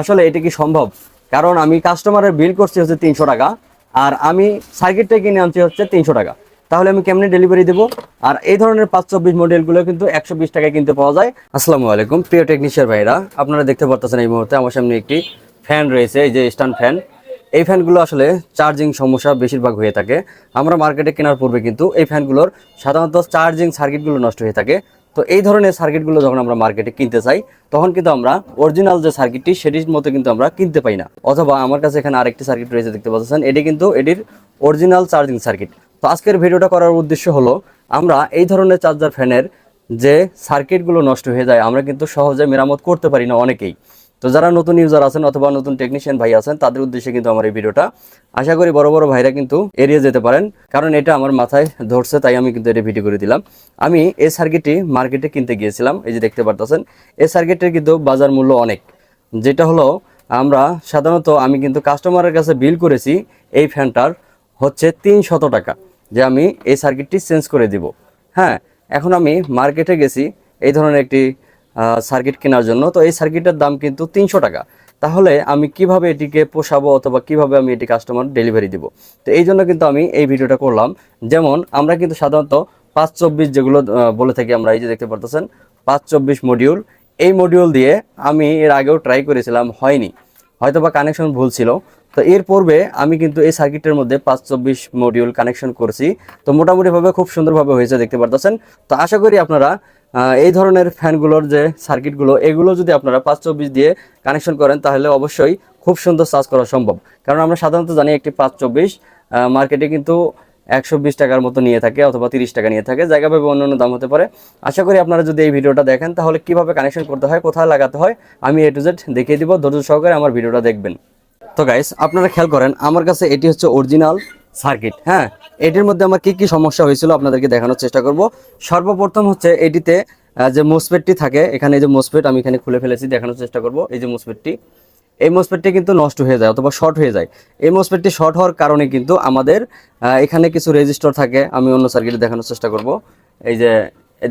আসলে এটা কি সম্ভব? কারণ আমি কাস্টমারের বিল করছি হচ্ছে তিনশো টাকা, আর আমি সার্কিটটা কিনে আনছি হচ্ছে তিনশো টাকা। তাহলে আমি কেমনে ডেলিভারি দেবো? আর এই ধরনের পাঁচ চব্বিশ মডেলগুলো কিন্তু একশো বিশ টাকায় কিনতে পাওয়া যায়। আসসালামু আলাইকুম, প্রিয় টেকনিশিয়ান ভাইরা, আপনারা দেখতে পারতেছেন এই মুহূর্তে আমার সামনে একটি ফ্যান রয়েছে, এই যে স্ট্যান্ড ফ্যান এই ফ্যানগুলো আসলে চার্জিং সমস্যা বেশিরভাগ হয়ে থাকে। আমরা মার্কেটে কেনার পূর্বে কিন্তু এই ফ্যানগুলোর সাধারণত চার্জিং সার্কিটগুলো নষ্ট হয়ে থাকে। তো এই ধরনের সার্কিটগুলো যখন আমরা মার্কেটে কিনতে চাই, তখন কিন্তু আমরা অরিজিনাল যে সার্কিটটি সেটির মতো কিন্তু আমরা কিনতে পাই না। অথবা আমার কাছে এখানে আরেকটি সার্কিট রয়েছে, দেখতে পাচ্ছেন, এটি কিন্তু এটির অরিজিনাল চার্জিং সার্কিট তো আজকের ভিডিওটা করার উদ্দেশ্য হলো, আমরা এই ধরনের চার্জার ফ্যানের যে সার্কিটগুলো নষ্ট হয়ে যায়, আমরা কিন্তু সহজে মেরামত করতে পারি না অনেকেই। তো যারা নতুন ইউজার আছেন অথবা নতুন টেকনিশিয়ান ভাই আছেন, তাদের উদ্দেশ্যে কিন্তু আমার এই ভিডিওটা। আশা করি বড় বড় ভাইরা কিন্তু এড়িয়ে যেতে পারেন, কারণ এটা আমার মাথায় ধরছে, তাই আমি কিন্তু এটা ভিডিও করে দিলাম। আমি এই সার্কিটটি মার্কেটে কিনতে গিয়েছিলাম, এই যে দেখতে পারতেছেন। এই সার্কিটের কিন্তু বাজার মূল্য অনেক, যেটা হলো আমরা সাধারণত আমি কিন্তু কাস্টমারের কাছে বিল করেছি, এই ফ্যানটার হচ্ছে তিন শত টাকা, যে আমি এই সার্কিটটি চেঞ্জ করে দিব। হ্যাঁ এখন আমি মার্কেটে গেছি, এই ধরনের একটি সার্কিট কেনার জন্য। তো এই সার্কিটের দাম কিন্তু তিনশো টাকা। তাহলে আমি কীভাবে এটিকে পোষাবো অথবা কীভাবে আমি এটি কাস্টমার ডেলিভারি দিব? তো এই জন্য কিন্তু আমি এই ভিডিওটা করলাম। যেমন, আমরা কিন্তু সাধারণত পাঁচ চব্বিশ যেগুলো বলে থাকি আমরা, এই যে দেখতে পারতেছেন, পাঁচ চব্বিশ মডিউল এই মডিউল দিয়ে আমি এর আগেও ট্রাই করেছিলাম, হয়নি। হয়তো বা কানেকশন ভুল ছিল। তো এর পূর্বে আমি কিন্তু এই সার্কিটের মধ্যে পাঁচ চব্বিশ মডিউল কানেকশন করছি। তো মোটামুটিভাবে খুব সুন্দরভাবে হয়েছে, দেখতে পারতেছেন। তো আশা করি আপনারা এই ধরনের ফ্যানগুলোর যে সার্কিটগুলো, এগুলো যদি আপনারা পাঁচ চব্বিশ দিয়ে কানেকশন করেন, তাহলে অবশ্যই খুব সুন্দর চার্জ করা সম্ভব। কারণ আমরা সাধারণত জানি একটি পাঁচ চব্বিশ মার্কেটে কিন্তু একশো বিশ টাকার মতো নিয়ে থাকে অথবা তিরিশ টাকা নিয়ে থাকে, জায়গা ভেবে অন্য অন্য দাম হতে পারে। আশা করি আপনারা যদি এই ভিডিওটা দেখেন, তাহলে কীভাবে কানেকশন করতে হয়, কোথায় লাগাতে হয়, আমি এ টু জেড দেখিয়ে দিব। ধৈর্য সহকারে আমার ভিডিওটা দেখবেন। তো গাইস আপনারা খেয়াল করেন, আমার কাছে এটি হচ্ছে অরিজিনাল সার্কিট হ্যাঁ? এটির মধ্যে আমার কি কি সমস্যা হয়েছিল আপনাদেরকে দেখানোর চেষ্টা করব। সর্বপ্রথম হচ্ছে এটিতে যে মোসপেটটি থাকে, এখানে এই যে মোসপেট আমি এখানে খুলে ফেলেছি, দেখানোর চেষ্টা করব এই যে মোসপেটটি এই মোসপেটটি কিন্তু নষ্ট হয়ে যায় অথবা শর্ট হয়ে যায়। এই মোসপেটটি শর্ট হওয়ার কারণে কিন্তু আমাদের এখানে কিছু রেজিস্টার থাকে, আমি অন্য সার্কিটে দেখানোর চেষ্টা করব। এই যে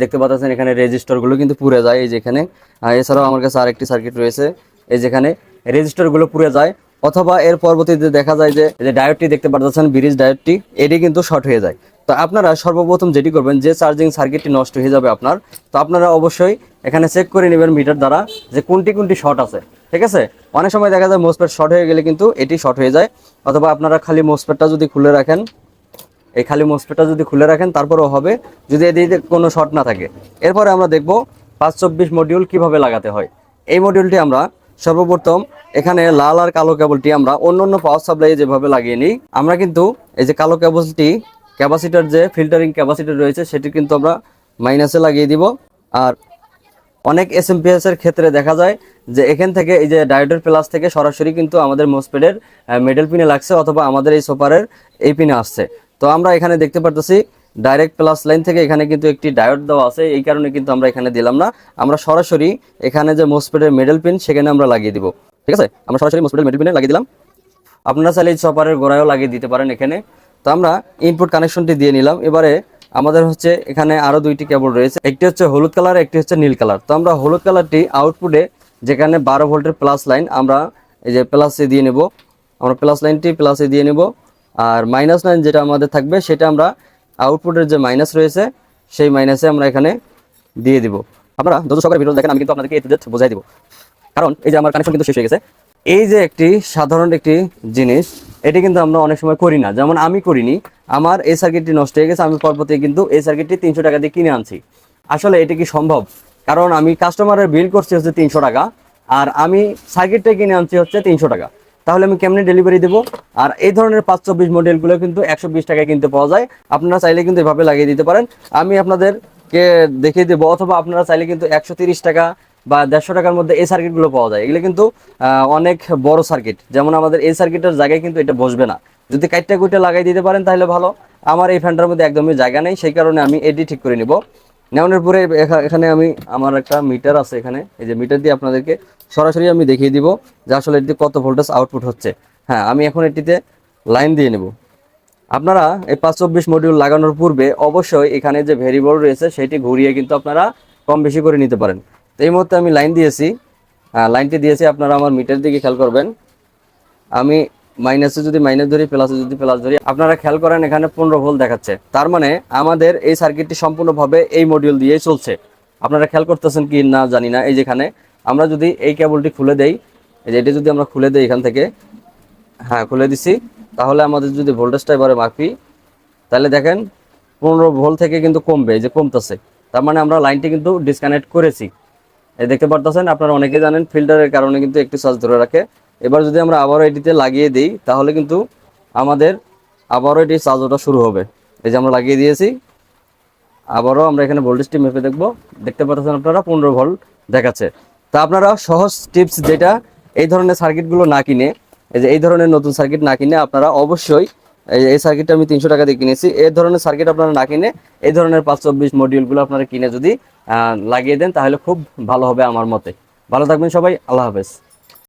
দেখতে পাচ্ছেন এখানে রেজিস্টারগুলো কিন্তু পুড়ে যায় এই যে এখানে। এছাড়াও আমার কাছে আরেকটি সার্কিট রয়েছে, এই যেখানে রেজিস্টারগুলো পুড়ে যায়। অথবা এর পরবর্তীতে দেখা যায় যে ডায়োডটি দেখতে পাচ্ছেন ব্রিজ ডায়োডটি, এটি কিন্তু শর্ট হয়ে যায়। তো আপনারা সর্বপ্রথম যেটি করবেন, যে চার্জিং সার্কিটটি নষ্ট হয়ে যাবে আপনার, তো আপনারা অবশ্যই এখানে চেক করে নেবেন মিটার দ্বারা যে কোনটি কোনটি শর্ট আছে। ঠিক আছে? অনেক সময় দেখা যায় মোসপেট শর্ট হয়ে গেলে কিন্তু এটি শর্ট হয়ে যায়। অথবা আপনারা খালি মোসপেটটা যদি খুলে রাখেন, এই খালি মোসপেটটা যদি খুলে রাখেন, তারপরেও হবে, যদি এদিকে কোনো শর্ট না থাকে। এরপরে আমরা দেখব পাঁচ চব্বিশ মডিউল কীভাবে লাগাতে হয়। এই মডিউলটি আমরা সর্বপ্রথম এখানে লাল আর কালো কেবলটি আমরা অন্য অন্য পাওয়ার সাপ্লাই যেভাবে লাগিয়ে নিই, আমরা কিন্তু এই যে কালো কেবলটি ক্যাপাসিটার যে ফিল্টারিং ক্যাপাসিটার রয়েছে, সেটি কিন্তু আমরা মাইনাসে লাগিয়ে দিব। আর অনেক এসএমপিএস এর ক্ষেত্রে দেখা যায় যে এখান থেকে এই যে ডায়োডের প্লাস থেকে সরাসরি কিন্তু আমাদের মোসপেডের মেডেল পিনে লাগছে অথবা আমাদের এই সোপারের এই পিনে আসছে। তো আমরা এখানে দেখতে পারতেছি ডাইরেক্ট প্লাস লাইন থেকে এখানে কিন্তু একটি ডায়োড দেওয়া আছে, এই কারণে কিন্তু আমরা এখানে দিলাম না। আমরা সরাসরি এখানে যে মোসপেডের মেডেল পিন সেখানে আমরা লাগিয়ে দিব। ঠিক আছে? আমরা সরাসরি মোসপেডের মেডেল পিনে লাগিয়ে দিলাম। আপনারা চাইলে এই চপারের গোড়ায়ও লাগিয়ে দিতে পারেন এখানে। তো আমরা ইনপুট কানেকশনটি দিয়ে নিলাম। এবারে আমাদের হচ্ছে এখানে আরও দুইটি কেবল রয়েছে। একটি হচ্ছে হলুদ কালার একটি হচ্ছে নীল কালার তো আমরা হলুদ কালারটি আউটপুটে যেখানে বারো ভোল্টের প্লাস লাইন আমরা এই যে প্লাসে দিয়ে নেব। আমরা প্লাস লাইনটি প্লাসে দিয়ে নেব। আর মাইনাস লাইন যেটা আমাদের থাকবে, সেটা আমরা আউটপুটের যে মাইনাস রয়েছে, সেই মাইনাসে আমরা এখানে দিয়ে দিব। আপনারা যত সকালে ভিডিও দেখেন, আমি কিন্তু আপনাদেরকে এ টু জেড বোঝাই দিব। কারণ এই যে আমার কানেকশন কিন্তু শেষ হয়ে গেছে। এই যে একটি সাধারণ একটি জিনিস, এটি কিন্তু আমরা অনেক সময় করি না। যেমন আমি করিনি, আমার এই সার্কিটটি নষ্ট হয়ে গেছে, আমি পরবর্তী কিন্তু এই সার্কিটটি তিনশো টাকা দিয়ে কিনে আনছি। আসলে এটি কি সম্ভব? কারণ আমি কাস্টমারের বিল করছি হচ্ছে তিনশো টাকা, আর আমি সার্কিটটা কিনে আনছি হচ্ছে তিনশো টাকা। তাহলে আমি কেমনে ডেলিভারি দেবো? আর এই ধরনের পাঁচ চব্বিশ মডেলগুলো কিন্তু একশো বিশ টাকায় কিনতে পাওয়া যায়। আপনারা চাইলে কিন্তু এভাবে লাগিয়ে দিতে পারেন। আমি আপনাদেরকে দেখিয়ে দেবো, অথবা আপনারা চাইলে কিন্তু একশো টাকা বা দেড়শো টাকার মধ্যে এই সার্কিটগুলো পাওয়া যায়। এগুলো কিন্তু অনেক বড় সার্কিট যেমন আমাদের এই সার্কিটের জায়গায় কিন্তু এটা বসবে না। যদি কাইটটা কুইটটা লাগাই দিতে পারেন তাহলে ভালো। আমার এই ফ্যানটার মধ্যে একদমই জায়গা নেই। সেই কারণে আমি এটি ঠিক করে নিব। নেওয়ানোর পরে এখা- এখানে আমি আমার একটা মিটার আছে এখানে। এই যে মিটার দিয়ে আপনাদেরকে সরাসরি আমি দেখিয়ে দিব যে আসলে এটি কত ভোল্টেজ আউটপুট হচ্ছে। হ্যাঁ আমি এখন এটিতে লাইন দিয়ে নেব। আপনারা এই পাঁচ চব্বিশ মডিউল লাগানোর পূর্বে অবশ্যই এখানে যে ভেরিয়েবল রয়েছে সেটি ঘুরিয়ে কিন্তু আপনারা কম বেশি করে নিতে পারেন। তো এই মুহূর্তে আমি লাইন দিয়েছি। আহ, লাইনটি দিয়েছি আপনারা আমার মিটার দিকে খেয়াল করবেন। আমি মাইনাসে যদি মাইনাস ধরি প্লাসে যদি প্লাস ধরি, আপনারা খেয়াল করেন এখানে পনেরো ভোল্ট দেখাচ্ছে। তার মানে আমাদের এই সার্কিটটি সম্পূর্ণভাবে এই মডিউল দিয়েই চলছে। আপনারা খেয়াল করতেছেন কি না জানি না, এই যেখানে আমরা যদি এই কেবলটি খুলে দেই, এই যে এটি যদি আমরা খুলে দেই এখান থেকে হ্যাঁ খুলে দিছি, তাহলে আমাদের যদি ভোল্টেজটা এবারে মাপি তাহলে দেখেন পনেরো ভোল্ট থেকে কিন্তু কমবে, এই যে কমতেছে। তার মানে আমরা লাইনটি কিন্তু ডিসকানেক্ট করেছি। দেখতে পারতেছেন, আপনারা অনেকে জানেন ফিল্টারের কারণে কিন্তু একটু চার্জ ধরে রাখে। এবার যদি আমরা আবারও এটিতে লাগিয়ে দিই, তাহলে কিন্তু আমাদের আবারও এটি চার্জ ওঠা শুরু হবে। এই যে আমরা লাগিয়ে দিয়েছি, আবারও আমরা এখানে ভোল্টেজটি মেপে দেখব। দেখতে পাচ্ছেন আপনারা পনেরো ভোল্ট দেখাচ্ছে। তা আপনারা সহজ টিপস যেটা এই ধরনের সার্কিটগুলো না কিনে, এই যে এই ধরনের নতুন সার্কিট না কিনে আপনারা অবশ্যই এই এই সার্কিটটা আমি তিনশো টাকা দিয়ে কিনেছি। এই ধরনের সার্কিট আপনারা না কিনে এই ধরনের পাঁচ চব্বিশ মডিউলগুলো আপনারা কিনে যদি লাগিয়ে দেন, তাহলে খুব ভালো হবে আমার মতে। ভালো থাকবেন সবাই, আল্লাহ হাফেজ।